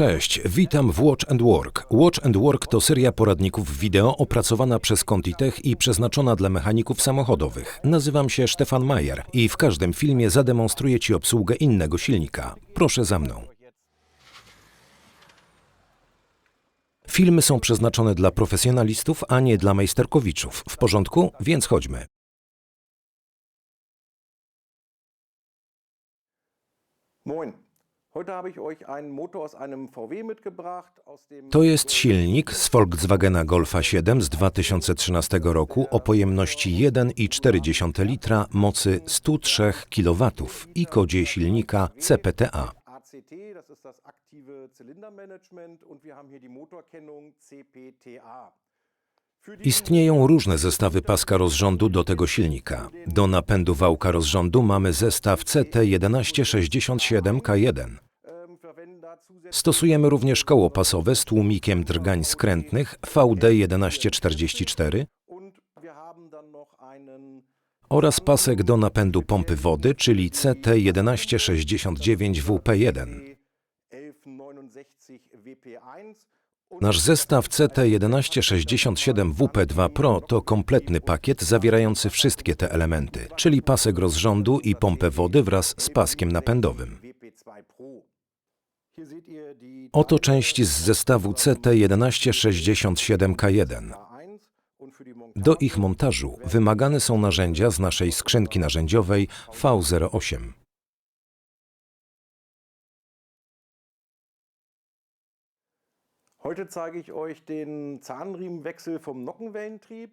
Cześć, witam w Watch and Work. Watch and Work to seria poradników wideo opracowana przez Contitech i przeznaczona dla mechaników samochodowych. Nazywam się Stefan Majer i w każdym filmie zademonstruję Ci obsługę innego silnika. Proszę za mną. Filmy są przeznaczone dla profesjonalistów, a nie dla majsterkowiczów. W porządku? Więc chodźmy. Moin. To jest silnik z Volkswagena Golfa 7 z 2013 roku o pojemności 1,4 litra, mocy 103 kW i kodzie silnika CPTA. ACT, das ist das aktive Zylindermanagement und wir haben hier die Motorkennung CPTA. Istnieją różne zestawy paska rozrządu do tego silnika. Do napędu wałka rozrządu mamy zestaw CT1167K1. Stosujemy również koło pasowe z tłumikiem drgań skrętnych VD1144 und wir haben dann noch einen oraz pasek do napędu pompy wody, czyli CT1169WP1. 1169 WP1 und Nasz zestaw CT1167WP2 Pro to kompletny pakiet zawierający wszystkie te elementy, czyli pasek rozrządu i pompę wody wraz z paskiem napędowym. WP2 Pro. Hier seht ihr die Oto części z zestawu CT1167K1. A1 und für die Montage Do ich montażu wymagane są narzędzia z naszej skrzynki narzędziowej V08. Heute zeige ich euch den Zahnriemenwechsel vom Nockenwellentrieb.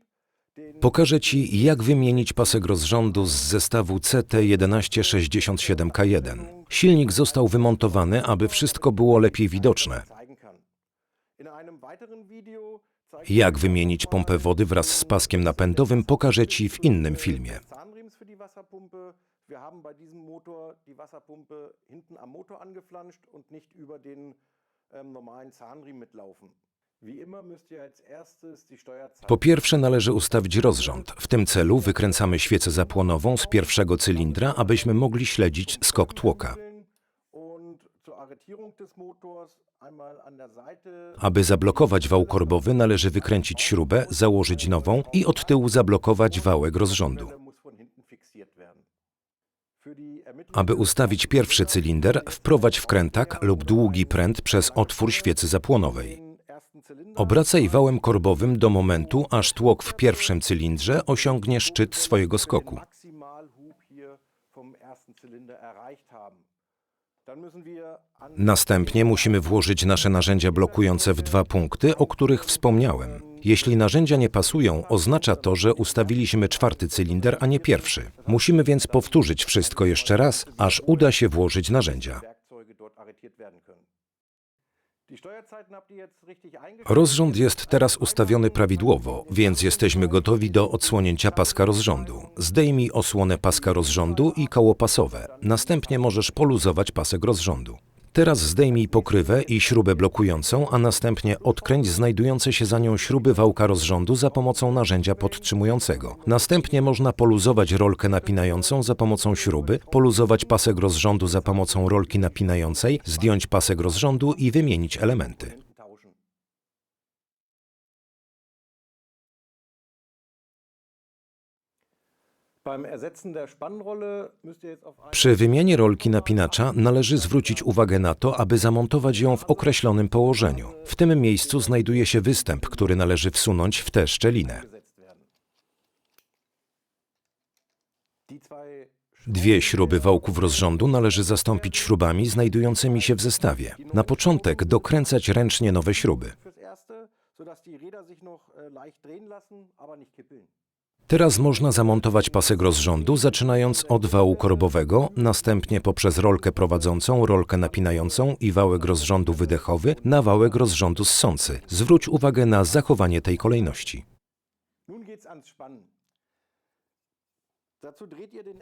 Pokażę Ci, jak wymienić pasek rozrządu z zestawu CT1167K1. Silnik został wymontowany, aby wszystko było lepiej widoczne. Jak wymienić pompę wody wraz z paskiem napędowym pokażę Ci w innym filmie. den ähm, Zahnriemen mitlaufen. Po pierwsze należy ustawić rozrząd. W tym celu wykręcamy świecę zapłonową z pierwszego cylindra, abyśmy mogli śledzić skok tłoka. Aby zablokować wał korbowy należy wykręcić śrubę, założyć nową i od tyłu zablokować wałek rozrządu. Aby ustawić pierwszy cylinder, wprowadź wkrętak lub długi pręt przez otwór świecy zapłonowej. Obracaj wałem korbowym do momentu, aż tłok w pierwszym cylindrze osiągnie szczyt swojego skoku. Następnie musimy włożyć nasze narzędzia blokujące w dwa punkty, o których wspomniałem. Jeśli narzędzia nie pasują, oznacza to, że ustawiliśmy czwarty cylinder, a nie pierwszy. Musimy więc powtórzyć wszystko jeszcze raz, aż uda się włożyć narzędzia. Rozrząd jest teraz ustawiony prawidłowo, więc jesteśmy gotowi do odsłonięcia paska rozrządu. Zdejmij osłonę paska rozrządu i koło pasowe. Następnie możesz poluzować pasek rozrządu. Teraz zdejmij pokrywę i śrubę blokującą, a następnie odkręć znajdujące się za nią śruby wałka rozrządu za pomocą narzędzia podtrzymującego. Następnie można poluzować rolkę napinającą za pomocą śruby, poluzować pasek rozrządu za pomocą rolki napinającej, zdjąć pasek rozrządu i wymienić elementy. Przy wymianie rolki napinacza należy zwrócić uwagę na to, aby zamontować ją w określonym położeniu. W tym miejscu znajduje się występ, który należy wsunąć w tę szczelinę. Dwie śruby wałków rozrządu należy zastąpić śrubami znajdującymi się w zestawie. Na początek dokręcać ręcznie nowe śruby. Teraz można zamontować pasek rozrządu, zaczynając od wału korbowego, następnie poprzez rolkę prowadzącą, rolkę napinającą i wałek rozrządu wydechowy na wałek rozrządu ssący. Zwróć uwagę na zachowanie tej kolejności.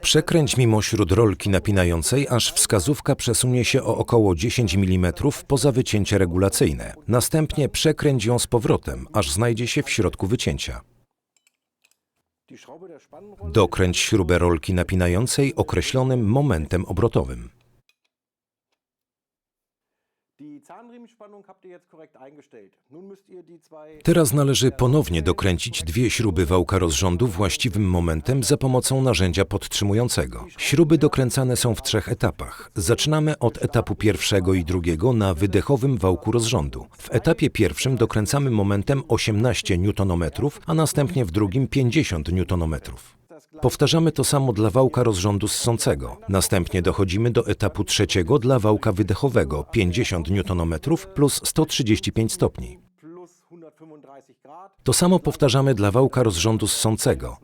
Przekręć mimośród rolki napinającej, aż wskazówka przesunie się o około 10 mm poza wycięcie regulacyjne. Następnie przekręć ją z powrotem, aż znajdzie się w środku wycięcia. Dokręć śrubę rolki napinającej określonym momentem obrotowym. Teraz należy ponownie dokręcić dwie śruby wałka rozrządu właściwym momentem za pomocą narzędzia podtrzymującego. Śruby dokręcane są w trzech etapach. Zaczynamy od etapu pierwszego i drugiego na wydechowym wałku rozrządu. W etapie pierwszym dokręcamy momentem 18 Nm, a następnie w drugim 50 Nm. Powtarzamy to samo dla wałka rozrządu ssącego. Następnie dochodzimy do etapu trzeciego dla wałka wydechowego 50 Nm plus 135 stopni. plus 135 Grad To samo powtarzamy dla wałka rozrządu ssącego.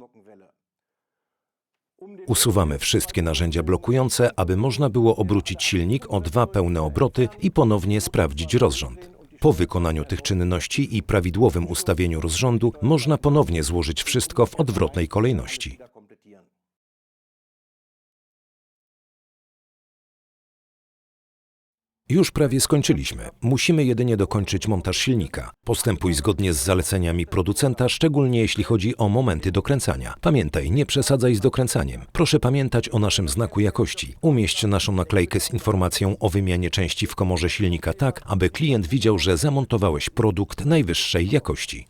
Usuwamy wszystkie narzędzia blokujące, aby można było obrócić silnik o dwa pełne obroty i ponownie sprawdzić rozrząd. Po wykonaniu tych czynności i prawidłowym ustawieniu rozrządu można ponownie złożyć wszystko w odwrotnej kolejności. Już prawie skończyliśmy. Musimy jedynie dokończyć montaż silnika. Postępuj zgodnie z zaleceniami producenta, szczególnie jeśli chodzi o momenty dokręcania. Pamiętaj, nie przesadzaj z dokręcaniem. Proszę pamiętać o naszym znaku jakości. Umieść naszą naklejkę z informacją o wymianie części w komorze silnika tak, aby klient widział, że zamontowałeś produkt najwyższej jakości.